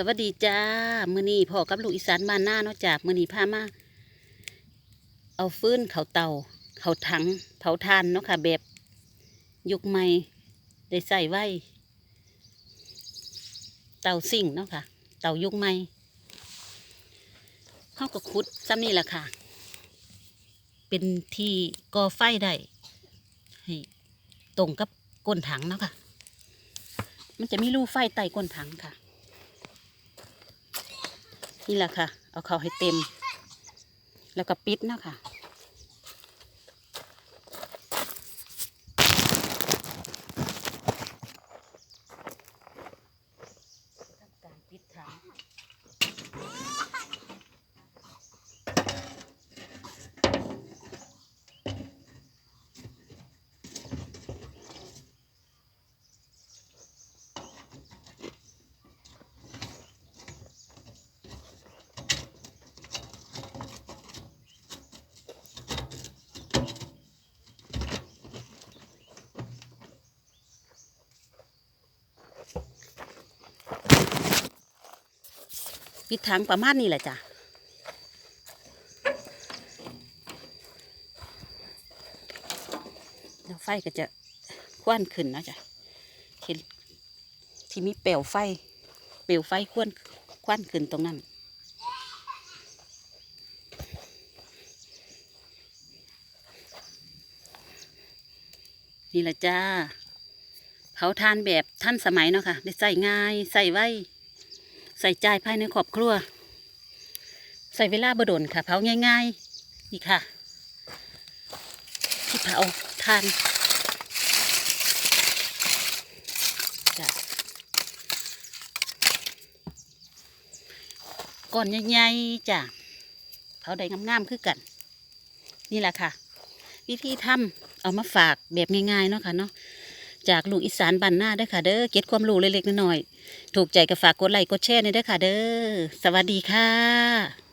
สวัสดีจ้า มื้อนี้พ่อกับลูกอีสานบ้าหน้าเนาะจ้ามื้อนี้พามา เอาฟื้นเขาเตาเขาถัง เผาทานเนาะค่ะ แบบยุคใหม่ได้ใส่ไว้ เตาสิ่งเนาะค่ะ เตายุคใหม่เขาก็ขุดซ้ำนี่แหละค่ะ เป็นที่ก่อไฟได้ให้ตรงกับก้นถังเนาะค่ะ มันจะมีรูไฟใต้ก้นถังค่ะ นี่แหละค่ะ เอาเขาให้เต็ม แล้วก็ปิดนะค่ะปิดถัง ปิดถังประมาณนี้แหละจ้ะแล้วไฟก็จะควันขึ้นนะจ้ะเห็นที่มีเปลวไฟ เปลวไฟควันควันขึ้นตรงนั้นนี่แหละจ้าเผาทานแบบท่านสมัยเนาะค่ะ ได้ใส่ง่ายใส่ไว้ ใส่ใจภายในครอบครัว ใส่เวลาบดนค่ะ เผาง่าย ๆ นี่ค่ะที่เผาทานจ้ะก่อนใหญ่ๆจ้ะเผาได้งามๆคือกัน นี่แหละค่ะ วิธีทำเอามาฝากแบบง่ายๆเนาะค่ะเนาะ จากลูกอีสานบ้านหน้าด้อค่ะ เด้อเก็ตความรู้เล็กๆน้อยๆถูกใจก็ฝากกดไลค์กดแชร์ในอยเด้ค่ะ เด้อสวัสดีค่ะ